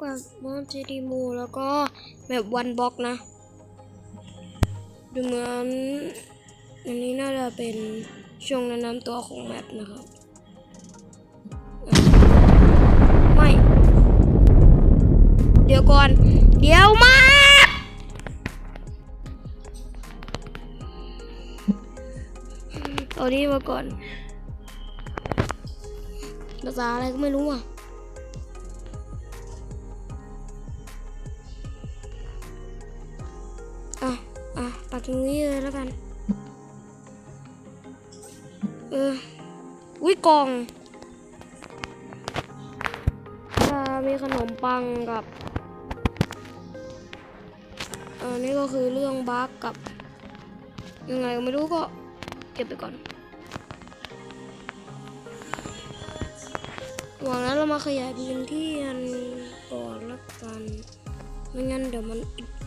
กับมอนเจดีมูแล้วก็แบบวันบล็อกนะ ดูเหมือนอันนี้น่าจะเป็นช่วงแนะนำตัวของแมปนะครับไม่ เดี๋ยวก่อน เดี๋ยวมาเอานี้มาก่อนภาษาอะไรก็ไม่รู้อะ ตรงนี้เลยแล้วกัน เออวิกล่องอ่ามีขนมปังกับอันนี้ก็คือเรื่องบั๊กกับ ยังไงก็ไม่รู้ก็เก็บไปก่อนหวังนั้นเรามาขยายพื้นที่กันก่อนละกัน ไม่งั้นเดี๋ยวมันอึด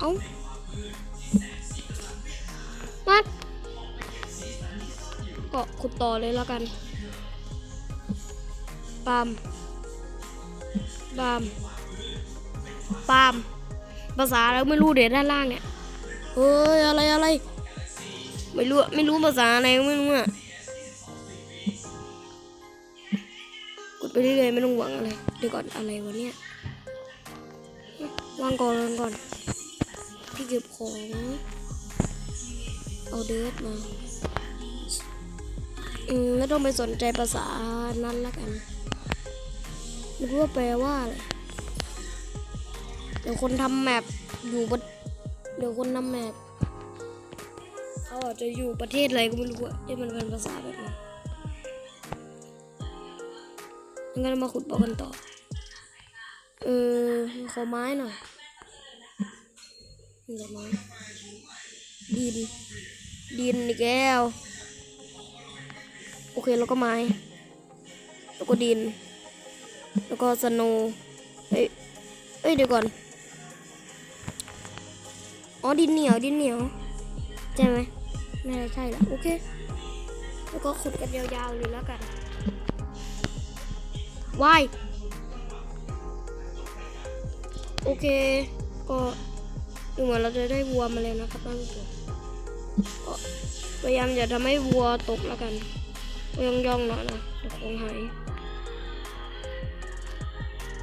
เอามัดก็ขุดต่อเลยแล้วกันปาล์มปาล์มปาล์มภาษาแล้วไม่รู้เดี๋ยวด้านล่างเนี่ยเฮ้ยอะไรอะไร ไม่รู้ไม่รู้ภาษาอะไรไม่รู้อะกดไปเรื่อยๆไม่ต้องหวังอะไรเดี๋ยวก่อนอะไรวะเนี่ยวางก่อนวางก่อน ที่เก็บของ เอาเดสมา อืมไม่ต้องไปสนใจภาษานั้นละกันไม่รู้ว่าแปลว่าอะไรเดี๋ยวคนทำแมปอยู่บนเดี๋ยวคนทำแมปเขาอาจจะอยู่ประเทศอะไรก็ไม่รู้อะที่มันเป็นภาษาแบบนั้นงั้นเรามาขุดบอกกันต่อ เออ ขอไม้หน่อย นี่ดอกไม้ดิน ดินอีกแล้ว โอเคแล้วก็ไม้ แล้วก็ดิน แล้วก็สโนเอ้ยเอ้ยเดี๋ยวก่อน อ๋อดินเหนียวดินเหนียว ใช่ไหมไม่ใช่ละโอเค แล้วก็ขุดกันยาวๆเลยแล้วกันวายโอเคก็ เหมือนเราจะได้วัวมาแล้วนะครับท่านผู้ชมพยายามอย่าทำให้วัวตกแล้วกันย่องย่องๆหน่อยนะเดี๋ยวคงหาย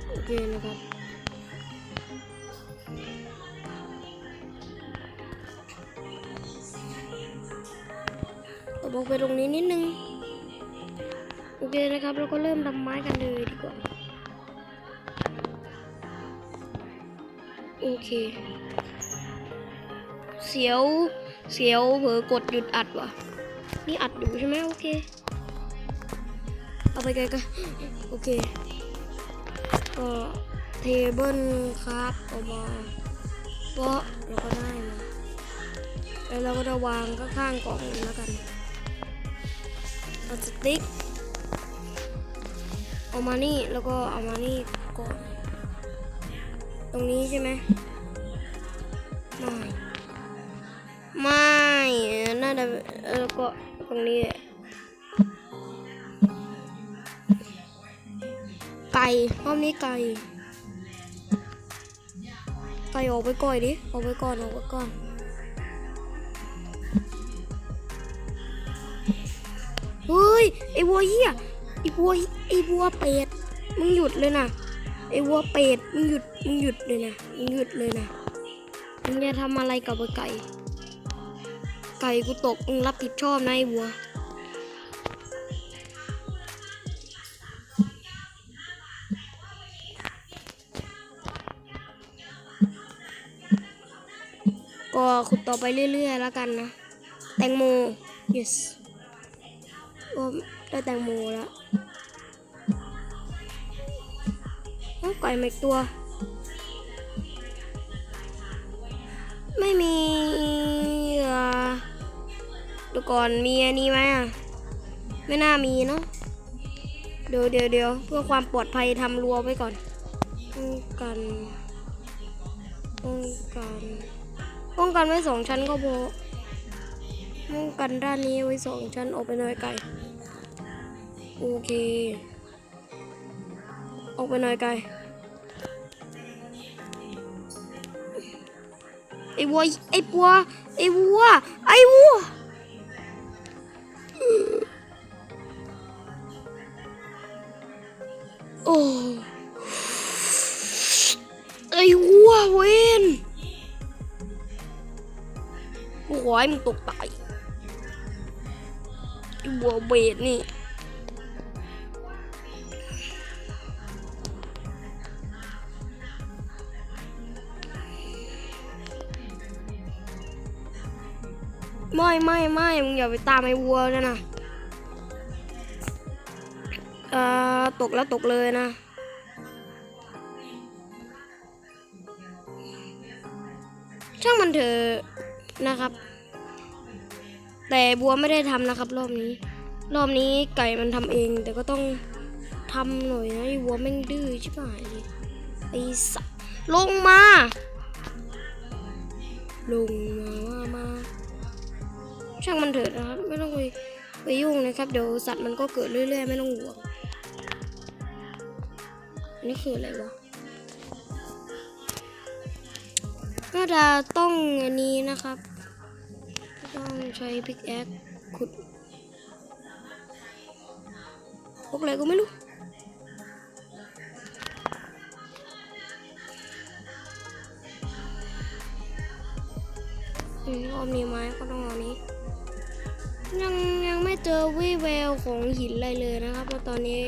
โอเคนะครับบอกไปตรงนี้นิดนึงโอเคนะครับเราก็เริ่มทำไม้กันเลยดีกว่าโอเค เสียวเสียวเผลอกดหยุดอัดว่ะ นี่อัดอยู่ใช่ไหมโอเค เอาไปไกลกันโอเคก็เทเบิลครับออกมาเพราะเราก็ได้มาแล้วเราก็จะวางข้างๆกล่องแล้วกันเอาสติ๊กเอามานี่แล้วก็เอามานี่ก่อน ตรงนี้ใช่ไหม นแล้วก็ตรงนี้ ไก่รอบนี้ไก่ ไก่ออกไปก่อนดิ ออกไปก่อน ออกไปก่อนเฮ้ย ไอ้วัวเหี้ย ไอ้วัว ไอ้วัวเป็ด มึงหยุดเลยนะ ไอ้วัวเป็ด มึงหยุด มึงหยุดเลยนะ มึงหยุดเลยนะ มึงจะทำอะไรกับไก่ ไก่กูตกมึงรับผิดชอบนะไอ้วัวก็ขุดต่อไปเรื่อยๆแล้วกันนะ แตงโม yes ก็ได้แตงโมแล้วเอ้าไก่มาอีกตัว ก่อนมีอันนี้ไหมอะ ไม่น่ามีเนาะเดี๋ยวเดี๋ยวเดี๋ยวเพื่อความปลอดภัยทำรั้วไว้ก่อนป้องกันป้องกันป้องกันไว้สองชั้นก็พอป้องกันด้านนี้ไว้สองชั้นออกไปหน่อยไกลโอเค ออกไปหน่อยไกลไอ้วัวไอ้ปัวไอ้วัวไอ้วัว โอ้ไอ้หัวเวนกูขอให้มึงตกตายไอ้หัวเวนนี่ ไม่ไม่ไม่มึงอย่าไปตามไอ้วัวเลยนะเอ่อตกแล้วตกเลยนะ ช่างมันเถอะนะครับ แต่บัวไม่ได้ทำนะครับ รอบนี้ รอบนี้ไก่มันทำเอง แต่ก็ต้องทำหน่อยนะไอ้วัวแม่งดื้อใชิบหายเลยไอ้สัลงมา ลงมาว่ามา ช่างมันเถิดนะครับ ไม่ต้องไปไปยุ่งนะครับ เดี๋ยวสัตว์มันก็เกิดเรื่อยๆ ไม่ต้องห่วง อันนี้คืออะไรวะ ก็จะต้องอันนี้นะครับ ต้องใช้พิกแอคขุดพวกอะไรก็ไม่รู้ ของหินอะไรเลยนะครับ เพราะตอนนี้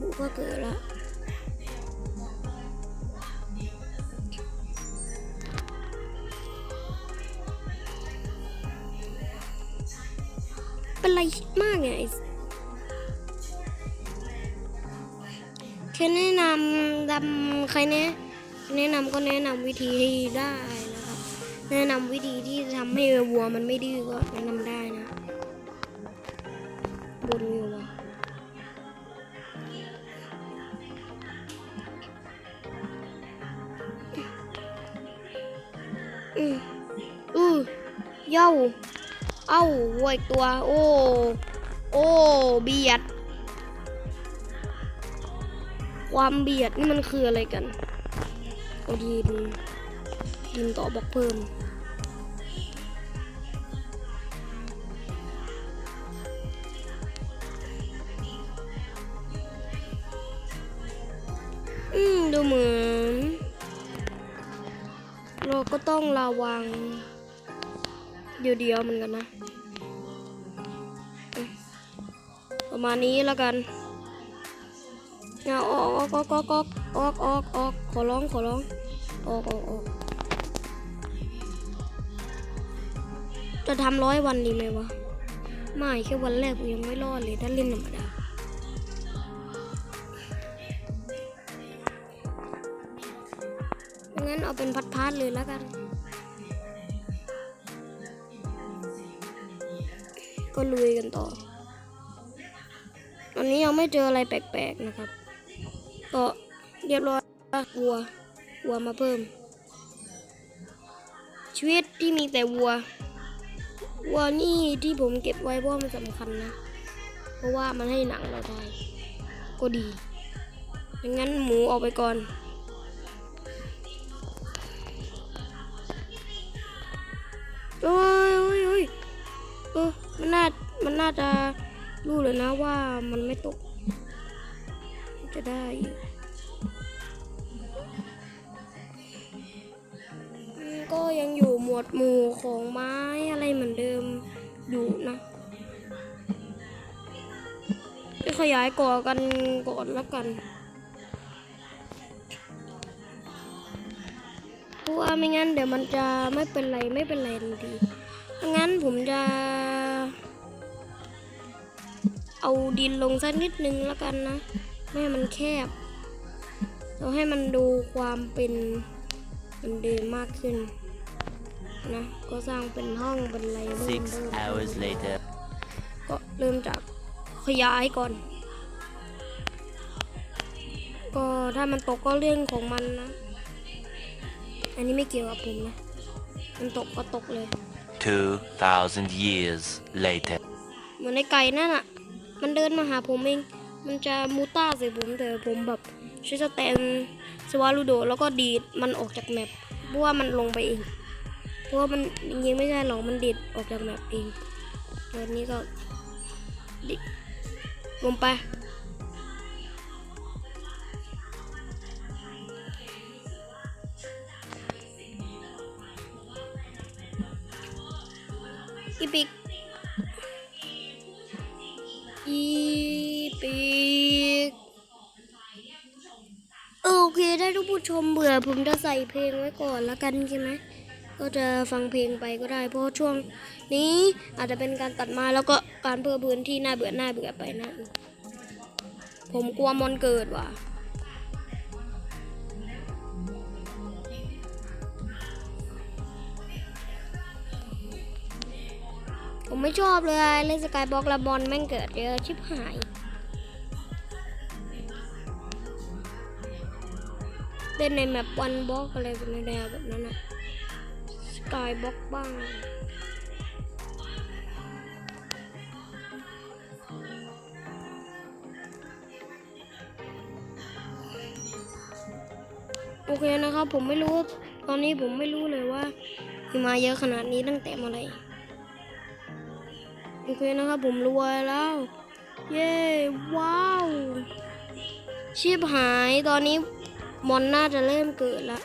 บุก็เกิดล้วเป็นไรมากเนี่ยไอ้แค่แนะนำดำใครแนะแนะนำก็แนะนำวิธีให้ได้นะครับ แนะนำวิธีที่จะทำให้วัวมันไม่ดื้อก็แนะนำได้ เย้า เอ้าวัวอีกตัว โอ้ โอ้ เบียด ความเบียดนี่มันคืออะไรกันเอาดินดินต่อบล็อกเพิ่ม อืม ดูเหมือน เราก็ต้องระวัง อยู่เดียวๆมันกันนะ ประมาณนี้แล้วกันเอาออกออกออกออกออกออกออกขอร้องขอร้องออกออกออกจะทำร้อยวันดีไหมวะ ไม่แค่วันแรกกูยังไม่รอดเลยถ้าเล่นธรรมดางั้นเอาเป็นพัดๆเลยแล้วกัน ก็ลุยกันต่อ ตอนนี้ยังไม่เจออะไรแปลกๆนะครับ ก็เรียบร้อยวัว วัวมาเพิ่ม ชีวิตที่มีแต่วัว วัวนี่ที่ผมเก็บไว้เพราะมันสำคัญนะ เพราะว่ามันให้หนังเราได้ ก็ดีดังนั้นหมูออกไปก่อนโอ้ยโอ้ยโอ้ จะรู้เลยนะว่ามันไม่ตก จะได้ก็ยังอยู่หมวดหมู่ของไม้อะไรเหมือนเดิมอยู่นะไปขยายก่อกันก่อนแล้วกันเพราะว่าไม่งั้นเดี๋ยวมันจะไม่เป็นไรไม่เป็นไรทันทีงั้นผมจะ เอาดินลงสักนิดนึงแล้วกันนะ ไม่ให้มันแคบ เราให้มันดูความเป็นเหมันเดิมมากขึ้น นะ ก็สร้างเป็นห้องเป็นอะไรเพิ่ม Six เพิ่ม hours later. ก็เริ่มจากขยายก่อน ก็ถ้ามันตกก็เรื่องของมันนะ อันนี้ไม่เกี่ยวกับผมนะ มันตกก็ตกเลย Two thousand years later. เหมือนในไก่นั่นอะ มันเดินมาหาผมเอง มันจะมูต้าใส่ผมแต่ผมแบบใช้สแตนสวาลูโดแล้วก็ดีดมันออกจากแมปเพราะว่ามันลงไปเอง เพราะว่ามันยิงไม่ใช่หรอกมันดีดออกจากแมปเองตอนนี้ก็ดิดลงไป ชมเบื่อผมจะใส่เพลงไว้ก่อนละกันใช่ไหมก็จะฟังเพลงไปก็ได้เพราะช่วงนี้อาจจะเป็นการตัดไมาแล้วก็การเพิ่มพื้นที่น่าเบื่อน่าเบื่อไปนะ ผมกลัวมอนเกิดว่ะผมไม่ชอบเลยเล่นสกายบล็อกล้วบอลแม่งเกิดเยอะชิบหาย เล่นในแมปวันบล็อกอะไรแบบนี้นแบบนั้นอะสกายบล็อกบ้าง โอเคนะครับ ผมไม่รู้ ตอนนี้ผมไม่รู้เลยว่ามีมาเยอะขนาดนี้ตั้งแต่เมื่อไหร่โอเคนะครับ ผมรวยแล้ว เย้ ว้าว ชีพหายตอนนี้ มอนน่าจะเริ่มเกิดละ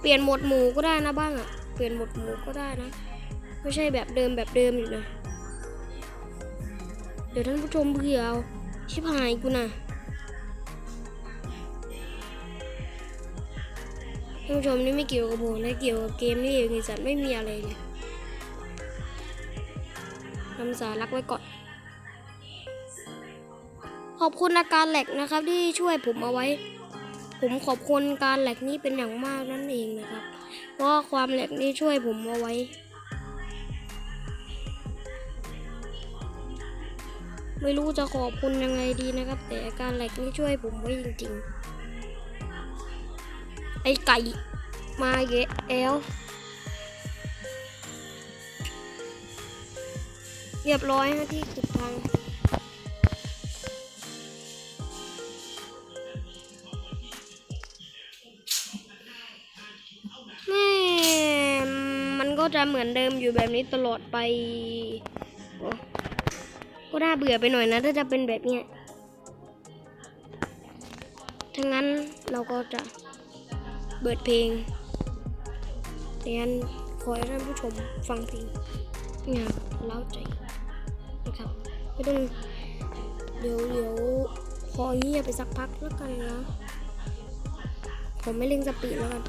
เปลี่ยนหมวดหมู่ก็ได้นะบ้างอะเปลี่ยนหมวดหมู่ก็ได้นะ ไม่ใช่แบบเดิมแบบเดิมอยู่นะ เดี๋ยวท่านผู้ชมเผื่อเอาชิบหายกูนะท่านผู้ชมนี่ไม่เกี่ยวกับผมนะเกี่ยวกับเกมนี่เองไอ้สัตว์ไม่มีอะไรเลยทำสารักไว้ก่อน ขอบคุณอาการแหลกนะครับ ที่ช่วยผมเอาไว้ ผมขอบคุณการแหลกนี้เป็นอย่างมากนั่นเองนะครับ เพราะความแหลกนี้ช่วยผมเอาไว้ไม่รู้จะขอบคุณยังไงดีนะครับ แต่อาการแหลกนี่ช่วยผมไว้จริงๆ ไอ้ไก่มาเยอะแอลเรียบร้อยนะที่ขุดทาง ก็จะเหมือนเดิมอยู่แบบนี้ตลอดไป ก็น่าเบื่อไปหน่อยนะ ถ้าจะเป็นแบบเนี้ยทั้างนั้นเราก็จะเปิดเพลงแต่งั้นขอให้ท่านผู้ชมฟังเพลงงานเล่าใจนะครับไม่ต้องเดี๋ยวเดี๋ยวขอเงียบไปสักพักแล้วกันนะผมไม่เล่นสปีดแล้วกัน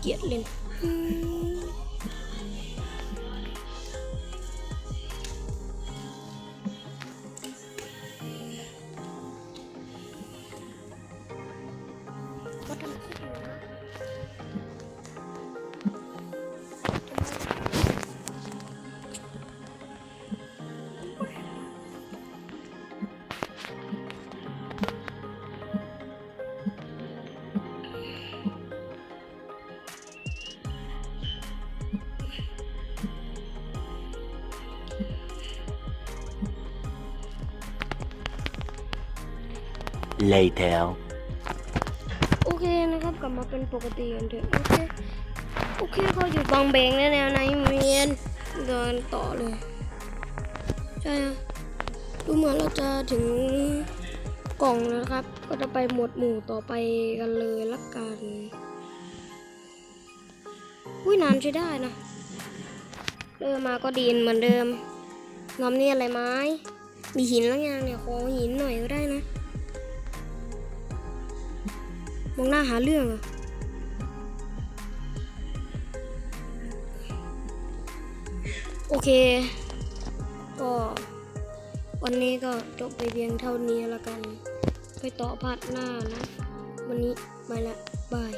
เกียจเล่น โอเคนะครับกลับมาเป็นปกติกันเถอะโอเคโอเคก็อยู่บางเบงแล้วนะในเมียนเดินต่อเลยใช่อะดูเหมือนเราจะถึงกล่องแล้วครับ ก็จะไปหมวดหมู่ต่อไปกันเลยละกันอุ้ยนานใช้ได้นะเริ่มมาก็ดีนเหมือนเดิมงอมนี่อะไรไม้ มีหินแล้วยังเนี่ยขอหินหน่อยก็ได้นะ องหน้าหาเรื่องอะโอเค ก็ วันนี้ก็จบไปเพียงเท่านี้แล้วกัน ไปต่อพาร์ทหน้านะ วันนี้ไปละบาย